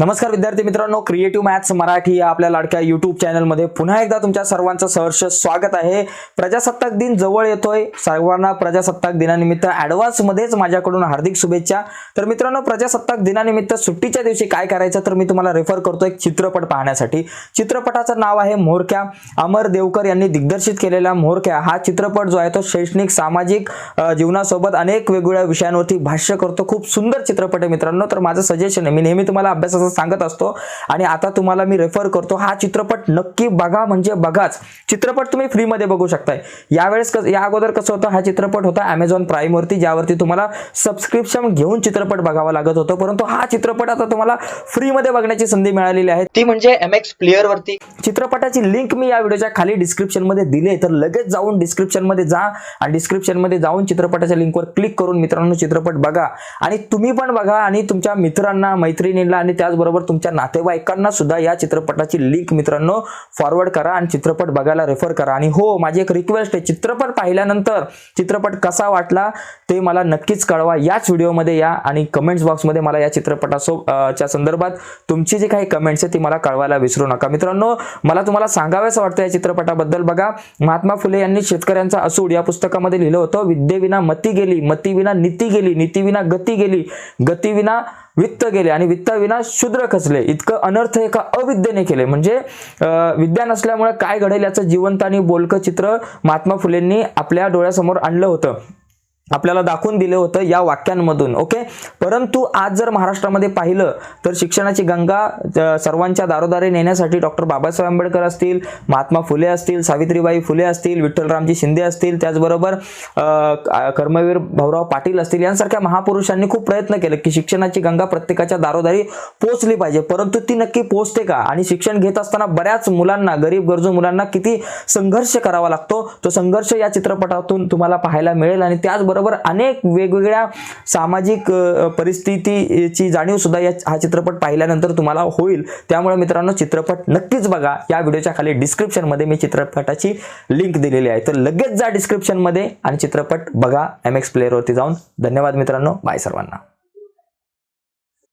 नमस्कार विद्यार्थी मित्रांनो क्रिएटिव्ह मॅथ्स मराठी या आपल्या लाडक्या युट्यूब चॅनलमध्ये पुन्हा एकदा तुमच्या सर्वांचं सहर्ष स्वागत आहे. प्रजासत्ताक दिन जवळ येतोय. सर्वांना प्रजासत्ताक दिनानिमित्त ॲडव्हान्समध्येच माझ्याकडून हार्दिक शुभेच्छा. तर मित्रांनो प्रजासत्ताक दिनानिमित्त सुट्टीच्या दिवशी काय करायचं तर मी तुम्हाला रेफर करतो एक चित्रपट पाहण्यासाठी. चित्रपटाचं नाव आहे मोरक्या. अमर देवकर यांनी दिग्दर्शित केलेला मोरक्या हा चित्रपट जो आहे तो शैक्षणिक सामाजिक जीवनासोबत अनेक वेगवेगळ्या विषयांवरती भाष्य करतो. खूप सुंदर चित्रपट आहे मित्रांनो. तर माझं सजेशन आहे मी नेहमी तुम्हाला अभ्यासाचं सांगत असतो. आणि आता तुम्हाला मी रेफर करतो हा चित्रपट नक्की बघा म्हणजे बघाच. चित्रपट तुम्ही फ्रीमध्ये बघू शकताय. यावेळेस कस- या अगोदर कसं होतं हा चित्रपट होता अमेझॉन प्राईमवरती ज्यावरती तुम्हाला सबस्क्रिप्शन घेऊन चित्रपट बघावा लागत होतं. परंतु हा चित्रपट आता तुम्हाला फ्रीमध्ये बघण्याची संधी मिळालेली आहे. ती म्हणजे एम एक्स प्लेअर वरती. चित्रपटाची लिंक मी या व्हिडिओच्या खाली डिस्क्रिप्शनमध्ये दिली तर लगेच जाऊन डिस्क्रिप्शनमध्ये जा आणि डिस्क्रिप्शनमध्ये जाऊन चित्रपटाच्या लिंकवर क्लिक करून मित्रांनो चित्रपट बघा. आणि तुम्ही पण बघा आणि तुमच्या मित्रांना मैत्रिणींना आणि त्याचबरोबर तुमच्या नातेवाईकांना सुद्धा या चित्रपटाची लिंक मित्रांनो फॉरवर्ड करा आणि चित्रपट बघायला रेफर करा. आणि हो माझी एक रिक्वेस्ट आहे चित्रपट पाहिल्यानंतर चित्रपट कसा वाटला ते मला नक्कीच कळवा. याच व्हिडिओमध्ये या आणि कमेंट्स बॉक्समध्ये मला या चित्रपटासो च्या संदर्भात तुमची जी काही कमेंट्स आहे ती मला कळवायला विसरू नका. मित्रांनो मला तुम्हाला सांगावेच वाटतं या चित्रपटाबद्दल बघा. महात्मा फुले यांनी शेतकऱ्यांचा असूड या पुस्तकामध्ये लिहिलं होतं विद्येविना मती गेली मतीविना नीती गेली नीतीविना गती गेली गतीविना वित्त गेले आणि वित्ताविना शूद्र खचले इतकं अनर्थ एका अविद्येने केले. म्हणजे अं, विद्या नसल्यामुळे काय घडेल याचं जिवंत आणि बोलकं चित्र महात्मा फुलेंनी आपल्या डोळ्यासमोर आणलं होतं. आपल्याला दाखवून दिलं होतं या वाक्यांमधून ओके परंतु आज जर महाराष्ट्रामध्ये पाहिलं तर शिक्षणाची गंगा सर्वांच्या दारोदारी नेण्यासाठी डॉक्टर बाबासाहेब आंबेडकर असतील महात्मा फुले असतील सावित्रीबाई फुले असतील विठ्ठलरामजी शिंदे असतील त्याचबरोबर कर्मवीर भाऊराव पाटील असतील यांसारख्या महापुरुषांनी खूप प्रयत्न केले की शिक्षणाची गंगा प्रत्येकाच्या दारोदारी पोहोचली पाहिजे. परंतु ती नक्की पोहोचते का? आणि शिक्षण घेत असताना बऱ्याच मुलांना गरीब गरजू मुलांना किती संघर्ष करावा लागतो? तो संघर्ष या चित्रपटातून तुम्हाला पाहायला मिळेल आणि त्याचबरोबर अनेक वेगवेगळ्या सामाजिक परिस्थितीची जाणीव सुद्धा या हा चित्रपट पाहिल्यानंतर तुम्हाला होईल. त्यामुळे मित्रांनो चित्रपट नक्कीच बघा. या व्हिडिओच्या खाली डिस्क्रिप्शनमध्ये मी चित्रपटाची लिंक दिलेली आहे. तर लगेच जा डिस्क्रिप्शनमध्ये आणि चित्रपट बघा. एम एक्स प्लेअरवरती जाऊन. धन्यवाद मित्रांनो. बाय सर्वांना.